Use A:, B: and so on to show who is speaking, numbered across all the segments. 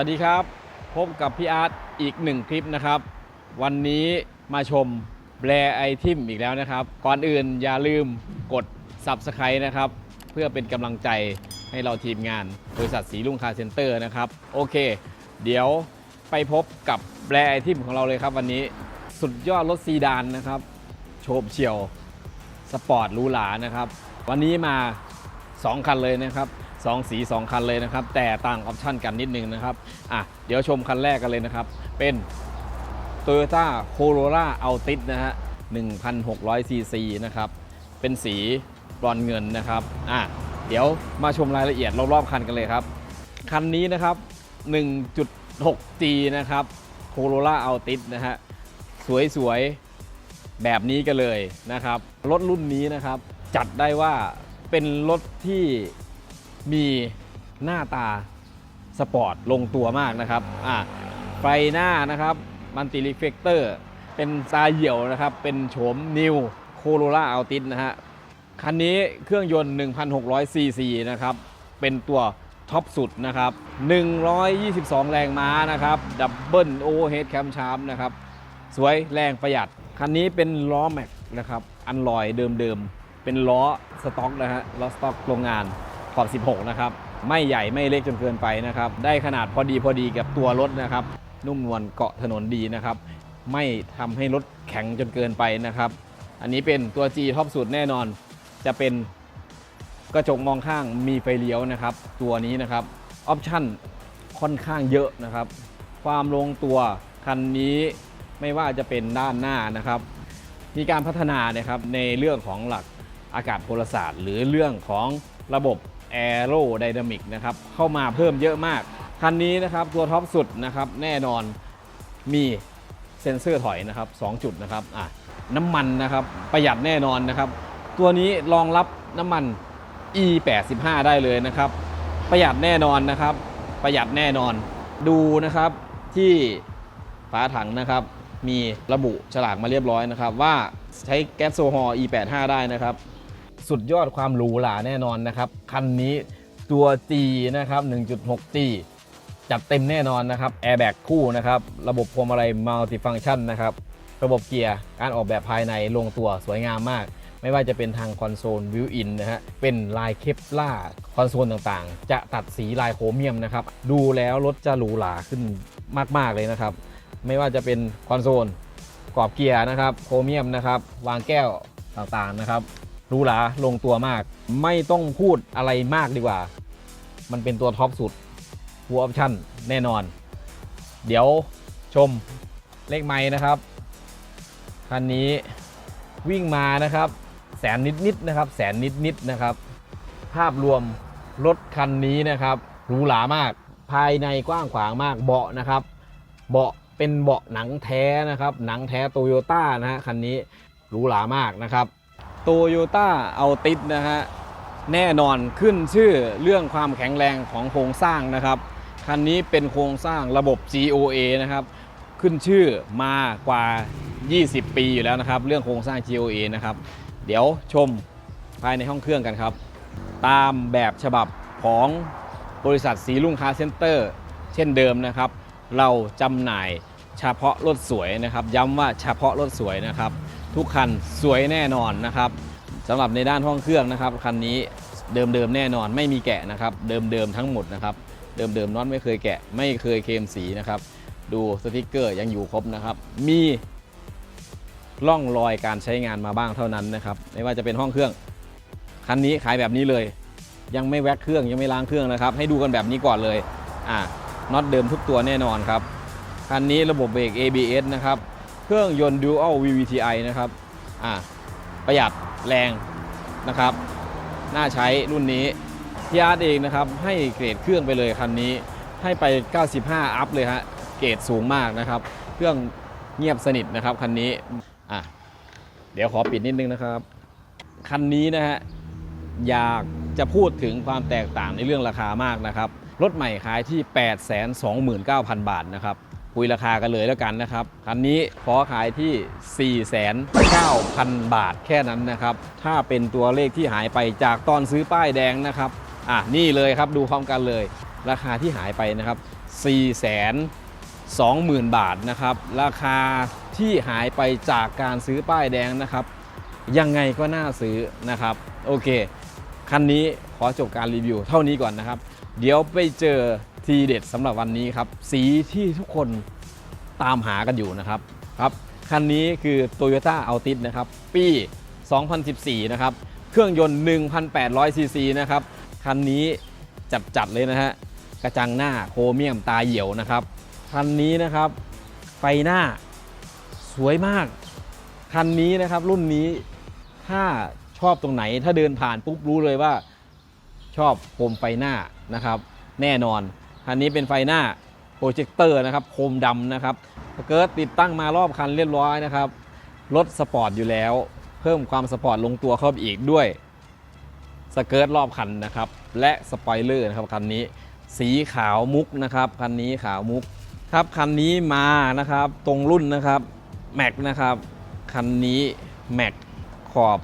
A: วัสดีครับ พบกับพี่อาร์ตอีกหนึ่งคลิปนะครับ วันนี้มาชมแบรไอทิมอีกแล้วนะครับ ก่อนอื่นอย่าลืมกด Subscribe นะครับ เพื่อเป็นกำลังใจให้เราทีมงานบริษัทสีลุงคาเซ็นเตอร์นะครับ โอเค เดี๋ยวไปพบกับแบรไอทิมของเราเลยครับ วันนี้สุดยอดรถซีดานนะครับ โฉบเฉี่ยว สปอร์ตหรูหรานะครับ วันนี้มา 2 คันเลยนะครับ สองสี 2 คันเลยนะครับ แต่ต่างออปชั่นกันนิดนึงนะครับอะเดี๋ยวชมคันแรกกันเลยนะครับ เป็น Toyota Corolla Altis นะฮะ1,600 ซีซีนะครับ เป็นสีบรอนเงินนะครับอะเดี๋ยวมาชมรายละเอียดรอบๆคันกันเลยครับ คันนี้นะครับ 1.6G นะครับ Corolla Altis นะฮะสวยๆ แบบนี้กันเลยนะครับ รถรุ่นนี้นะครับ จัดได้ว่าเป็นรถที่ มีหน้าตาสปอร์ตลงตัวมากนะครับอะไฟหน้านะครับมันติรีเฟกเตอร์เป็นตาเหี่ยวนะครับ เป็นโฉมนิวโคโรล่าอัลติสนะฮะ คันนี้เครื่องยนต์ 1,600 ซีซีนะครับ เป็นตัวท็อปสุดนะครับ 122 แรงม้านะครับ ดับเบิลโอเฮดแคมชาร์นะครับ สวยแรงประหยัด คันนี้เป็นล้อแม็กนะครับ อันลอยเดิมๆ เป็นล้อสต็อกนะฮะ ล้อสต็อกโรงงาน ขอบ 16 นะครับ ไม่ใหญ่ไม่เล็กจนเกินไปนะครับ ได้ขนาดพอดีพอดีกับตัวรถนะครับ นุ่มนวลเกาะถนนดีนะครับ ไม่ทำให้รถแข็งจนเกินไปนะครับ อันนี้เป็นตัว G ท็อปสุดแน่นอน จะเป็นกระจกมองข้างมีไฟเลี้ยวนะครับ ตัวนี้นะครับ ออปชั่นค่อนข้างเยอะนะครับ ความลงตัวคันนี้ไม่ว่าจะเป็นด้านหน้านะครับ มีการพัฒนานะครับในเรื่องของหลักอากาศพลศาสตร์ หรือเรื่องของระบบ แอโรไดนามิกนะครับเข้ามาเพิ่มเยอะมาก คันนี้นะครับตัวท็อปสุดนะครับแน่นอนมีเซ็นเซอร์ถอยนะครับ2จุดนะครับอะน้ำมันนะครับประหยัดแน่นอนนะครับ ตัวนี้รองรับน้ำมัน E85 ได้เลยนะครับ ประหยัดแน่นอนนะครับ ประหยัดแน่นอนดูนะครับที่ฝาถังนะครับ มีระบุฉลากมาเรียบร้อยนะครับ ว่าใช้แก๊สโซฮอล์ E85 ได้นะครับ สุดยอดความหรูหราแน่นอนนะครับ คันนี้ตัว G นะครับ 1.6G จัดเต็มแน่นอนนะครับแอร์แบ็กคู่นะครับ ระบบพวงมาลัยมัลติฟัง c t ชันนะครับ ระบบเกียร์การออกแบบภายในลงตัวสวยงามมาก ไม่ว่าจะเป็นทางคอนโซลวิวอินนะฮะเป็นลายเคปล่าคอนโซลต่างๆ จะตัดสีลายโครเมียมนะครับ ดูแล้วรถจะหรูหราขึ้นมาก ๆ เลยนะครับ ไม่ว่าจะเป็นคอนโซลกรอบเกียร์นะครับโครเมียมนะครับ วางแก้วต่างๆนะครับ รูหราลงตัวมาก ไม่ต้องพูดอะไรมากดีกว่า มันเป็นตัวท็อปสุดหัวออปชั่นแน่นอน เดี๋ยวชมเลขไม้นะครับคันนี้วิ่งมานะครับแสนนิดๆนะครับแสนนิดๆนะครับ ภาพรวมรถคันนี้นะครับหรูหรามาก ภายในกว้างขวางมากเบาะนะครับ เบาะเป็นเบาะหนังแท้นะครับ หนังแท้โตโยต้านะฮะคันนี้หรูหรามากนะครับ โตโยต้าเอาติดนะฮะแน่นอนขึ้นชื่อเรื่องความแข็งแรงของโครงสร้างนะครับ คันนี้เป็นโครงสร้างระบบ GOA นะครับ ขึ้นชื่อมากว่า 20 ปีอยู่แล้วนะครับ เรื่องโครงสร้าง GOA นะครับ เดี๋ยวชมภายในห้องเครื่องกันครับ ตามแบบฉบับของบริษัทสีลุงคาเซ็นเตอร์ เช่นเดิมนะครับ เราจำหน่ายเฉพาะรถสวยนะครับ ย้ำว่าเฉพาะรถสวยนะครับ ทุกคันสวยแน่นอนนะครับสำหรับในด้านห้องเครื่องนะครับคันนี้เดิมๆแน่นอนไม่มีแกะนะครับ เดิมๆทั้งหมดนะครับ เดิมๆน็อตไม่เคยแกะ ไม่เคยเคลมสีนะครับ ดูสติกเกอร์ยังอยู่ครบนะครับ มีร่องรอยการใช้งานมาบ้างเท่านั้นนะครับ ไม่ว่าจะเป็นห้องเครื่อง คันนี้ขายแบบนี้เลย ยังไม่แว็กเครื่องยังไม่ล้างเครื่องนะครับ ให้ดูกันแบบนี้ก่อนเลยอ่าน็อตเดิมทุกตัวแน่นอนครับคันนี้ระบบเบรก ABS นะครับ เครื่องยนต์ Dual VVTi นะครับอ่าประหยัดแรงนะครับ น่าใช้รุ่นนี้ที่อาร์ตเองนะครับให้เกรดเครื่องไปเลยคันนี้ให้ไป 95 อัพเลยฮะเกรดสูงมากนะครับ เครื่องเงียบสนิทนะครับคันนี้อะเดี๋ยวขอปิดนิดนึงนะครับ คันนี้นะฮะอยากจะพูดถึงความแตกต่างในเรื่องราคามากนะครับ รถใหม่ขายที่ 829,000 บาทนะครับ คุยราคากันเลยแล้วกันนะครับ คันนี้ขอขายที่409,000 บาทแค่นั้นนะครับ ถ้าเป็นตัวเลขที่หายไปจากตอนซื้อป้ายแดงนะครับ อะนี่เลยครับดูพร้อมกันเลย ราคาที่หายไปนะครับ4 2 0 0 0 0 บาทนะครับ ราคาที่หายไปจากการซื้อป้ายแดงนะครับ ยังไงก็น่าซื้อนะครับ โอเค คันนี้ขอจบการรีวิวเท่านี้ก่อนนะครับ เดี๋ยวไปเจอ ทีเด็ดสำหรับวันนี้ครับ สีที่ทุกคนตามหากันอยู่นะครับครับคันนี้คือ Toyota Altis นะครับ ปี 2014 นะครับ เครื่องยนต์ 1,800ซีซีนะครับ คันนี้จัดๆเลยนะฮะ กระจังหน้าโครเมียมตาเหี่ยวนะครับ คันนี้นะครับ ไฟหน้าสวยมาก คันนี้นะครับรุ่นนี้ถ้าชอบตรงไหนถ้าเดินผ่านปุ๊บรู้เลยว่าชอบโคมไฟหน้านะครับ แน่นอน คันนี้เป็นไฟหน้าโปรเจคเตอร์นะครับโคมดำนะครับสเกิร์ตติดตั้งมารอบคันเรียบร้อยนะครับรถสปอร์ตอยู่แล้ว เพิ่มความสปอร์ตลงตัวเข้าไปอีกด้วยสเกิร์ตรอบคันนะครับและสปอยเลอร์นะครับคันนี้สีขาวมุกนะครับคันนี้ขาวมุกครับคันนี้มานะครับตรงรุ่นนะครับแม็กนะครับคันนี้แม็กขอบ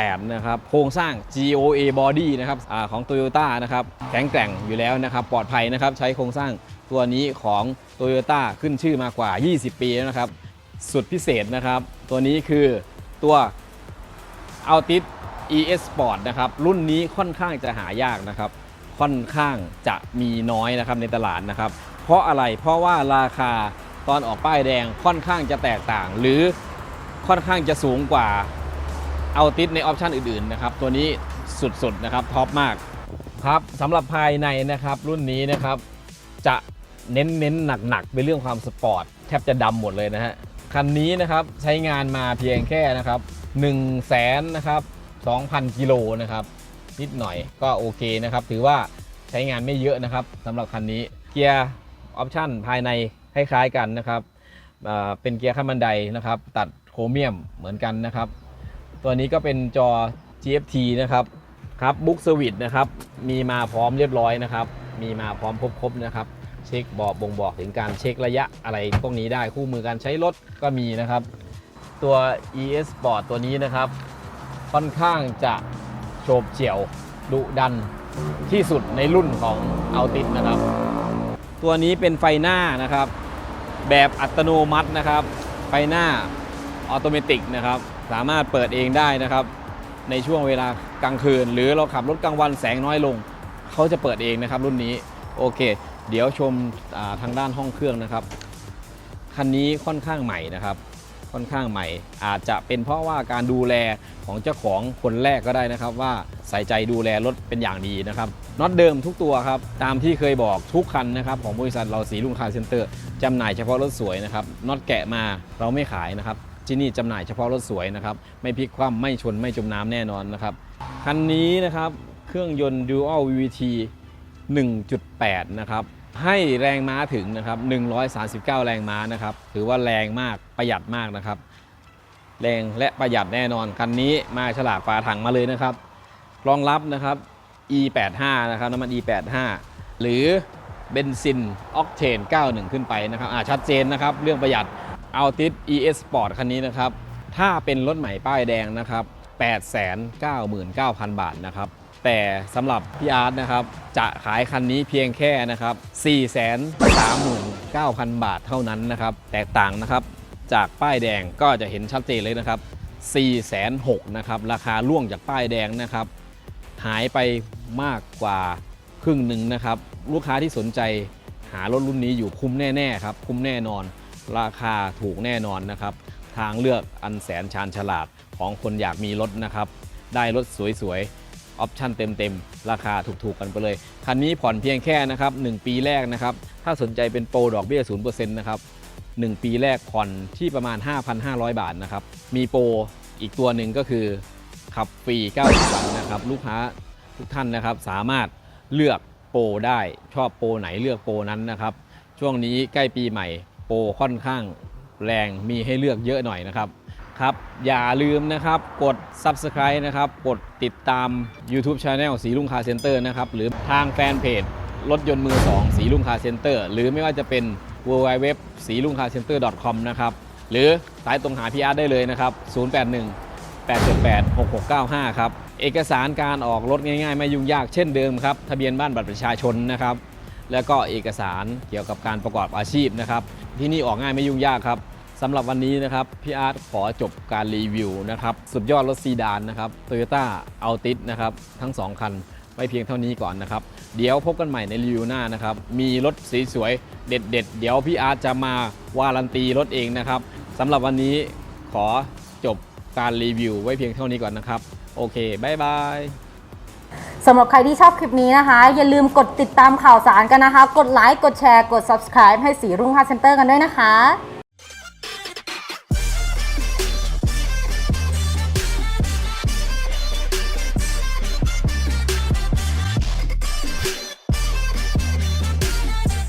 A: 8 นะครับ โครงสร้าง GOA body นะครับอของ Toyota นะครับแข็งแกร่งอยู่แล้วนะครับ ปลอดภัยนะครับ ใช้โครงสร้างตัวนี้ของ Toyota ขึ้นชื่อมากว่า 20 ปีแล้วนะครับ สุดพิเศษนะครับ ตัวนี้คือตัว Altis ES Sport นะครับ รุ่นนี้ค่อนข้างจะหายากนะครับ ค่อนข้างจะมีน้อยนะครับในตลาดนะครับ เพราะอะไรเพราะว่าราคาตอนออกป้ายแดงค่อนข้างจะแตกต่าง หรือค่อนข้างจะสูงกว่า เอาติดในออปชันอื่นๆนะครับตัวนี้สุดๆนะครับท็อปมากครับสำหรับภายในนะครับรุ่นนี้นะครับจะเน้นเน้นหนักๆไปเรื่องความสปอร์ตแทบจะดำหมดเลยนะฮะคันนี้นะครับใช้งานมาเพียงแค่นะครับ1 0 0 0 0แสนนะครับ2,000 กิโลนะครับนิดหน่อยก็โอเคนะครับถือว่าใช้งานไม่เยอะนะครับสำหรับคันนี้เกียร์ออปชันภายในคล้ายๆกันนะครับเป็นเกียร์ขั้นบันไดนะครับตัดโครเมียมเหมือนกันนะครับ ตัวนี้ก็เป็นจอ GFT นะครับครับบุ๊กเซอร์วิสนะครับ มีมาพร้อมเรียบร้อยนะครับ มีมาพร้อมครบๆนะครับ เช็คบอกบ่งบอกถึงการเช็คระยะอะไรพวกนี้ได้คู่มือการใช้รถก็มีนะครับ ตัว ES Sport ตัวนี้นะครับ ค่อนข้างจะโฉบเฉี่ยวดุดันที่สุดในรุ่นของ a l t i s นะครับ ตัวนี้เป็นไฟหน้านะครับ แบบอัตโนมัตินะครับ ไฟหน้าออโตเมติกนะครับ สามารถเปิดเองได้นะครับ ในช่วงเวลากลางคืน หรือเราขับรถกลางวันแสงน้อยลง เขาจะเปิดเองนะครับรุ่นนี้โอเค เดี๋ยวชมาทางด้านห้องเครื่องนะครับคันนี้ค่อนข้างใหม่นะครับ ค่อนข้างใหม่ อาจจะเป็นเพราะว่าการดูแลของเจ้าของคนแรกก็ได้นะครับ ว่าใส่ใจดูแลรถเป็นอย่างดีนะครับน็อตเดิมทุกตัวครับ ตามที่เคยบอกทุกคันนะครับ ของบริษัทเราสีลุงคาร์เซ็นเตอร์จำหน่ายเฉพาะรถสวยนะครับน็อตแกะมาเราไม่ขายนะครับ ที่นี่จำหน่ายเฉพาะรถสวยนะครับ ไม่พลิกคว่ำไม่ชนไม่จมน้ำแน่นอนนะครับคันนี้นะครับเครื่องยนต์ Dual VVT 1.8 นะครับให้แรงม้าถึงนะครับ 139 แรงม้านะครับ ถือว่าแรงมากประหยัดมากนะครับ แรงและประหยัดแน่นอน คันนี้มาฉลากฝาถังมาเลยนะครับ รองรับนะครับ E85 นะครับน้ำมัน E85 หรือเบนซินออกเทน 91 ขึ้นไปนะครับ อ่าชัดเจนนะครับ เรื่องประหยัด a l t i s ES Sport คันนี้นะครับ ถ้าเป็นรถใหม่ป้ายแดงนะครับ899,000 บาทนะครับ แต่สำหรับพี่อาร์ตนะครับ จะขายคันนี้เพียงแค่นะครับ 439,000 บาทเท่านั้นนะครับ แตกต่างนะครับ จากป้ายแดงก็จะเห็นชัดเจนเลยนะครับ 406,000นะครับ ราคาล่วงจากป้ายแดงนะครับ หายไปมากกว่าครึ่งหนึ่งนะครับ ลูกค้าที่สนใจหารถรุ่นนี้อยู่คุ้มแน่ ๆ ครับ คุ้มแน่นอน ราคาถูกแน่นอนนะครับ ทางเลือกอันแสนชาญฉลาดของคนอยากมีรถนะครับ ได้รถสวยๆ ออปชั่นเต็มๆ ราคาถูกๆกันไปเลย คันนี้ผ่อนเพียงแค่นะครับ1ปีแรกนะครับ ถ้าสนใจเป็นโปรดอกเบี้ย0%นะครับ1ปีแรกผ่อนที่ประมาณ 5,500 บาทนะครับ มีโปรอีกตัวหนึ่งก็คือขับฟรี90วันนะครับ ลูกค้าทุกท่านนะครับ สามารถเลือกโปรได้ชอบโปรไหนเลือกโปรนั้นนะครับ ช่วงนี้ใกล้ปีใหม่ โปรค่อนข้างแรงมีให้เลือกเยอะหน่อยนะครับครับ อย่าลืมนะครับกด Subscribe นะครับ กดติดตาม YouTube Channel สีลุงคาเซ็นเตอร์นะครับ หรือทางแฟนเพจรถยนต์มือ 2 สีลุงคาเซ็นเตอร์หรือไม่ว่าจะเป็น w w w สีลุงคาเซ็นเตอร์ .com นะครับ หรือสายตรงหาพีอาร์ได้เลยนะครับ 081 878 6695 ครับ เอกสารการออกรถง่ายๆ ไม่ยุ่งยากเช่นเดิมครับ ทะเบียนบ้านบัตรประชาชนนะครับ แล้วก็เอกสารเกี่ยวกับการประกอบอาชีพนะครับ ที่นี่ออกง่ายไม่ยุ่งยากครับสำหรับวันนี้นะครับพี่อาร์ตขอจบการรีวิวนะครับสุดยอดรถซีดานนะครับ Toyota Altis นะครับทั้ง 2 คันไว้เพียงเท่านี้ก่อนนะครับ เดี๋ยวพบกันใหม่ในรีวิวหน้านะครับ มีรถสสวยๆเด็ดๆเดี๋ยวพี่อาร์ตจะมาวารันตีรถเองนะครับสำหรับวันนี้ขอจบการรีวิวไว้เพียงเท่านี้ก่อนนะครับ โอเคบายบาย
B: สำหรับใครที่ชอบคลิปนี้นะคะ อย่าลืมกดติดตามข่าวสารกันนะคะ กดไลค์ กดแชร์ กด subscribe ให้สีรุ่งพาเซ็นเตอร์กันด้วยนะคะ